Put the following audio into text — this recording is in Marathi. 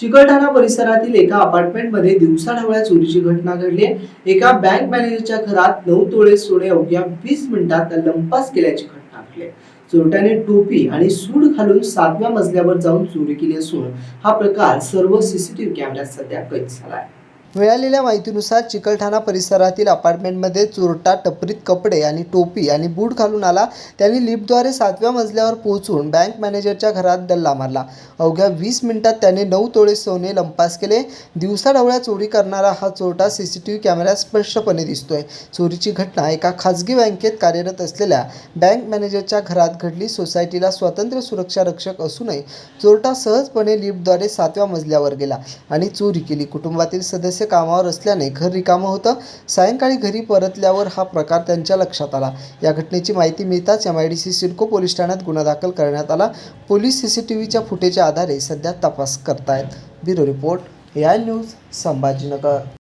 चिकलठाणा परिसरातील एका अपार्टमेंटमध्ये दिवसाढवळ्या चोरीची घटना घडली आहे. एका बँक मॅनेजरच्या घरात नऊ तोळे सोने अवघ्या वीस मिनिटात लंपास केल्याची घटना घडली चोरट्याने टोपी आणि सूड घालून सातव्या मजल्यावर जाऊन चोरी केली असून हा प्रकार सर्व सीसीटीव्ही कॅमेऱ्यात सध्या कैद झाला आहे मिळालेल्या माहितीनुसार चिकलठाणा परिसरातील अपार्टमेंटमध्ये चोरटा टपरीत कपडे आणि टोपी आणि बूट घालून आला. त्यांनी लिफ्टद्वारे सातव्या मजल्यावर पोहोचून बँक मॅनेजरच्या घरात डल्ला मारला. अवघ्या वीस मिनिटात त्याने नऊ तोळे सोने लंपास केले. दिवसाढवळ्या चोरी करणारा हा चोरटा सी सी टी व्ही कॅमेऱ्यात स्पष्टपणे दिसतोय. चोरीची घटना एका खाजगी बँकेत कार्यरत असलेल्या बँक मॅनेजरच्या घरात घडली. सोसायटीला स्वतंत्र सुरक्षा रक्षक असूनही चोरटा सहजपणे लिफ्टद्वारे सातव्या मजल्यावर गेला आणि चोरी केली. कुटुंबातील सदस्य कामावर असल्याने घर रिकामं होतं. सायंकाळी घरी परतल्यावर हा प्रकार त्यांच्या लक्षात आला. या घटनेची माहिती मिळताच M I D C CIDCO police ठाण्यात गुन्हा दाखल करण्यात आला. पोलीस सी सी टी व्हीच्या फुटेजच्या आधारे सध्या तपास करतायत. ब्युरो रिपोर्ट या न्यूज संभाजीनगर.